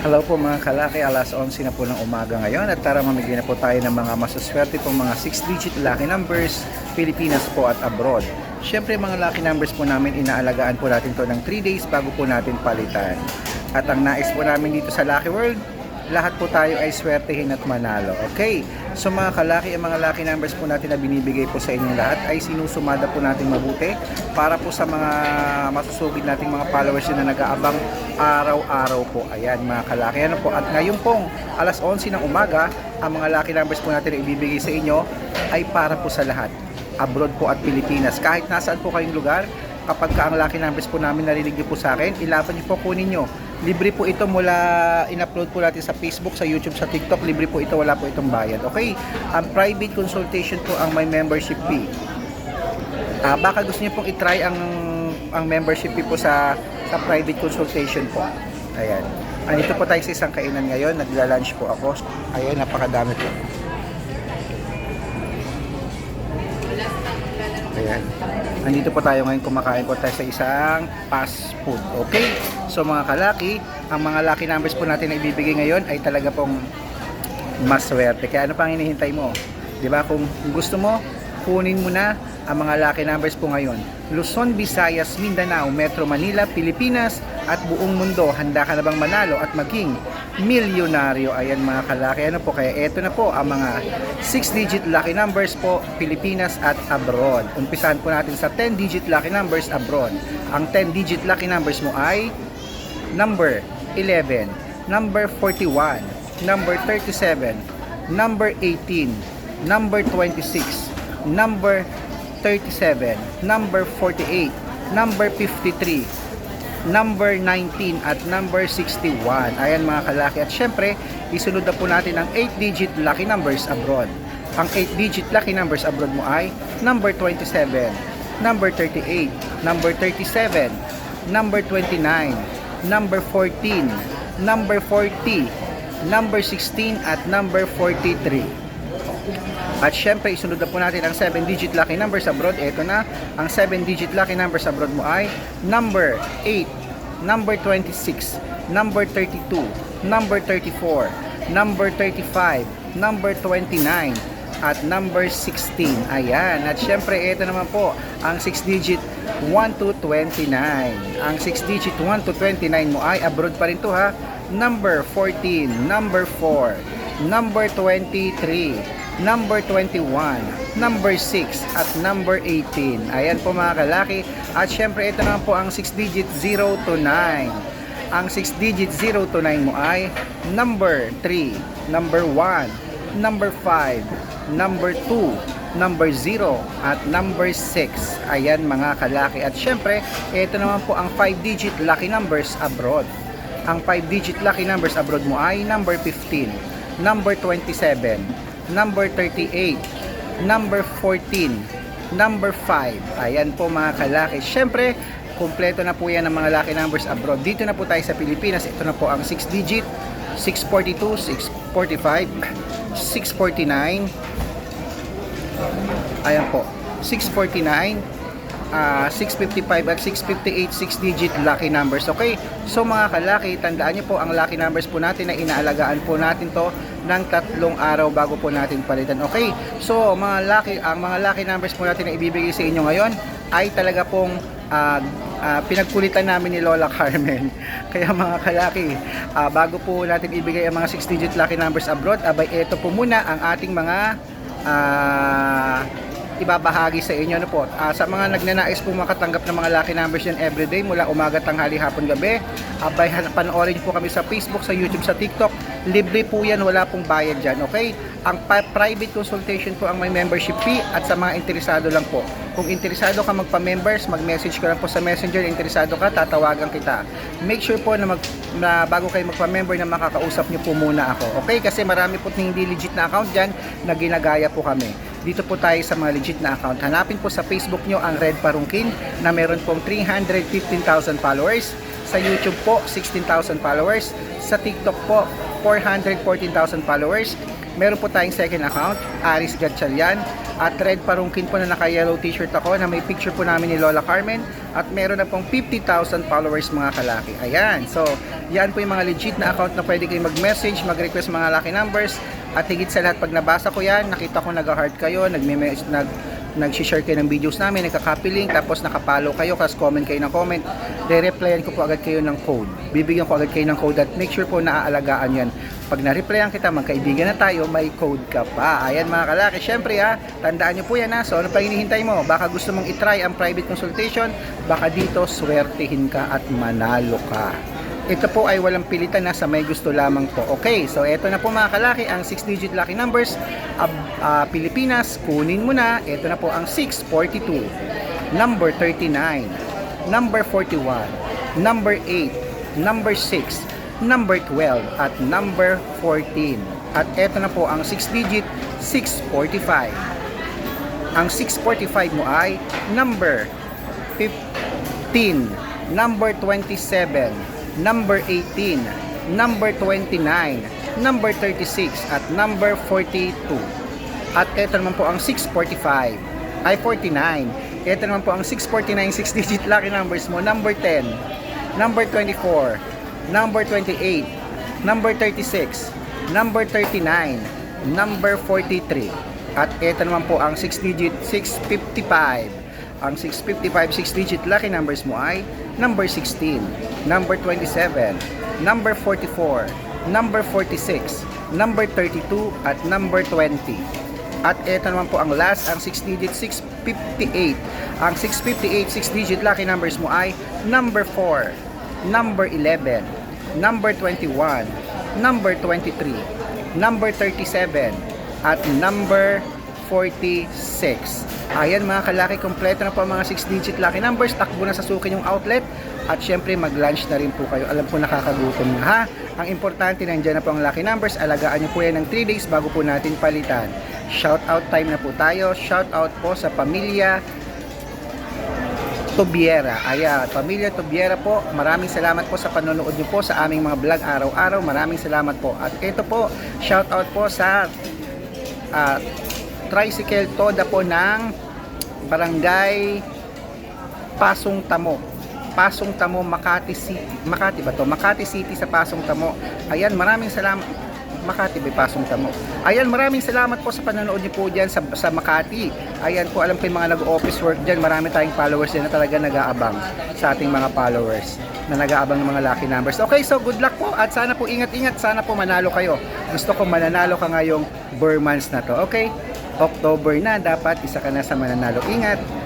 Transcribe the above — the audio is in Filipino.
Hello po mga kalaki, alas 11 na po ng umaga ngayon at tara mamigay na po tayo ng mga masuswerte pong mga 6-digit lucky numbers, Pilipinas po at abroad. Siyempre mga lucky numbers po namin, inaalagaan po natin to ng 3 days bago po natin palitan. At ang nais po namin dito sa Lucky World, lahat po tayo ay swertehin at manalo. Okay? So mga kalaki, ang mga lucky numbers po natin na binibigay po sa inyong lahat ay sinusumada po natin mabuti para po sa mga masusugid nating mga followers na nag-aabang araw-araw po. Ayan mga kalaki. Ano po? At ngayon pong alas 11 ng umaga, ang mga lucky numbers po natin na ibibigay sa inyo ay para po sa lahat. Abroad po at Pilipinas. Kahit nasaan po kayong lugar, kapag ka ang lucky numbers po namin narinig niyo po sa akin, ilaban niyo po kunin niyo. Libre po ito mula in-upload po natin sa Facebook, sa YouTube, sa TikTok. Libre po ito, wala po itong bayad. Okay? Ang private consultation po ang may membership fee. Ah, baka gusto niyo pong i-try ang ang membership fee po sa sa private consultation po. Ayan. Andito po tayo sa isang kainan ngayon. Nagla-lunch po ako. Ayan, napakadami po. Ayan. Nandito po tayo ngayon kumakain po tayo sa isang fast food. Okay? So mga kalaki, ang mga lucky numbers po natin na ibibigay ngayon ay talaga pong maswerte. Kaya ano pang hinihintay mo? 'Di ba? Kung gusto mo, kunin mo na ang mga lucky numbers po ngayon. Luzon, Visayas, Mindanao, Metro Manila, Pilipinas at buong mundo. Handa ka na bang manalo at maging milyonaryo? Ayan mga kalaki. Ano po? Kaya eto na po ang mga 6-digit lucky numbers po, Pilipinas at abroad. Umpisahan po natin sa 10-digit lucky numbers abroad. Ang 10-digit lucky numbers mo ay number 11, number 41, number 37, number 18, number 26, number 37, number 48, number 53, number 19 at number 61. Ayan mga kalaki. At syempre, isunod na po natin ang 8-digit lucky numbers abroad. Ang 8-digit lucky numbers abroad mo ay number 27, number 38, number 37, number 29, number 14, number 40, number 16 at number 43. At syempre, isunod na po natin ang 7-digit lucky numbers abroad. Ito na, ang 7-digit lucky numbers abroad mo ay number 8, number 26, number 32, number 34, number 35, number 29, at number 16. Ayan. At syempre, ito naman po, ang 6-digit 1 to 29. Ang 6-digit 1 to 29 mo ay abroad pa rin to ha. Number 14, number 4, number 23, number 21, number 6, at number 18. Ayan po mga kalaki. At syempre, ito naman po ang 6-digit 0 to 9. Ang 6-digit 0 to 9 mo ay number 3, number 1, number 5, number 2, number 0, at number 6. Ayan mga kalaki. At syempre, ito naman po ang 5-digit lucky numbers abroad. Ang 5-digit lucky numbers abroad mo ay number 15, number 27, number 38, number 14, number 5. Ayan po mga kalaki. Syempre, kumpleto na po yan ng mga lucky numbers abroad. Dito na po tayo sa Pilipinas. Ito na po ang 6 digit, 642, 645, 649. Ayan po. 649, ah, 655 at 658 6 digit lucky numbers okay so mga kalaki tandaan nyo po ang lucky numbers po natin na inaalagaan po natin to ng tatlong araw bago po natin palitan. Okay so mga lucky ang mga lucky numbers po natin na ibibigay sa inyo ngayon ay talaga pong ah, ah, pinagkulitan namin ni Lola Carmen. Kaya mga kalaki ah, bago po natin ibigay ang mga 6 digit lucky numbers abroad abay ito po muna ang ating mga ah, ibabahagi sa inyo ano po. Ah, sa mga nagnanais po makatanggap ng mga lucky numbers yan everyday mula umaga, tanghali, hapon, gabi. Abay, han- panoorin niyo po kami sa Facebook, sa YouTube, sa TikTok. Libre po yan, wala pong bayad dyan, okay? Ang private consultation po ang may membership fee at sa mga interesado lang po. Kung interesado ka magpa-members, mag-message ko lang po sa Messenger, interesado ka, tatawagan kita. Make sure po na, mag, na bago kayo magpa-member na makakausap niyo po muna ako. Okay? Kasi marami po hindi legit na account dyan na ginagaya po kami. Dito po tayo sa mga legit na account. Hanapin po sa Facebook nyo ang Red Parungkin na meron pong 315,000 followers. Sa YouTube po, 16,000 followers. Sa TikTok po, 414,000 followers. Meron po tayong second account, Aris Gatchalian. At red parungkin po na naka-yellow t-shirt ako na may picture po namin ni Lola Carmen. At meron na pong 50,000 followers mga kalaki. Ayan. So, yan po yung mga legit na account na pwede kayo mag-message, mag-request mga lucky numbers. At higit sa lahat, pag nabasa ko yan, nakita ko nag-heart kayo, nag-message, nag nag-share kayo ng videos namin, nagka-copy link, tapos nakapalo kayo, kasi comment kayo ng comment, re-replyan ko po agad kayo ng code. Bibigyan ko agad kayo ng code at make sure po naaalagaan yan. Pag na-replyan kita, magkaibigan na tayo, may code ka pa. Ayan mga kalaki, syempre ha, tandaan nyo po yan ha. So ano pa hinihintay mo? Baka gusto mong itry ang private consultation, baka dito swertihin ka at manalo ka. Ito po ay walang pilitan na sa may gusto lamang po. Okay, so ito na po mga kalaki, ang 6-digit lucky numbers. Ab, ah, Pilipinas, kunin mo na. Ito na po ang 642, number 39, number 41, number 8, number 6, number 12, at number 14. At ito na po ang 6-digit 645. Ang 645 mo ay number 15, number 27, number 18, number 29, number 36, at number 42. At ito naman po ang 645, ay 49. Ito naman po ang 649, 6-digit lucky numbers mo, number 10, number 24, number 28, number 36, number 39, number 43. At ito naman po ang 6-digit 655. Ang 655 6-digit lucky numbers mo ay number 16, number 27, number 44, number 46, number 32 at number 20. At ito naman po ang last, ang 6-digit 658. Ang 658 6-digit lucky numbers mo ay number 4, number 11, number 21, number 23, number 37, at number 46. Ayan mga kalaki, kompleto na po ang mga 6-digit lucky numbers. Takbo na sa sukin yung outlet. At syempre, mag-lunch na rin po kayo. Alam po nakakagutom na ha. Ang importante, nandiyan na po ang lucky numbers. Alagaan nyo po yan ng 3 days bago po natin palitan. Shout out time na po tayo. Shout out po sa pamilya Tubiera. Ayan, pamilya Tubiera po, maraming salamat po sa panonood niyo po sa aming mga vlog araw-araw. Maraming salamat po. At ito po, shout out po sa ah, tricycle toda po ng barangay Pasong Tamo. Pasong Tamo, Makati City. Makati ba to? Makati City sa Pasong Tamo. Ayan, maraming salamat. Makati ba Pasong Tamo? Ayan, maraming salamat po sa panonood niyo po dyan sa, sa Makati. Ayan po, alam ko yung mga nag-office work dyan. Marami tayong followers dyan na talaga nag-aabang sa ating mga followers na nag-aabang ng mga lucky numbers. Okay, so good luck po at sana po ingat-ingat. Sana po manalo kayo. Gusto ko mananalo ka ngayong Burr months na to. Okay? October na, dapat isa ka na sa mananalo. Ingat!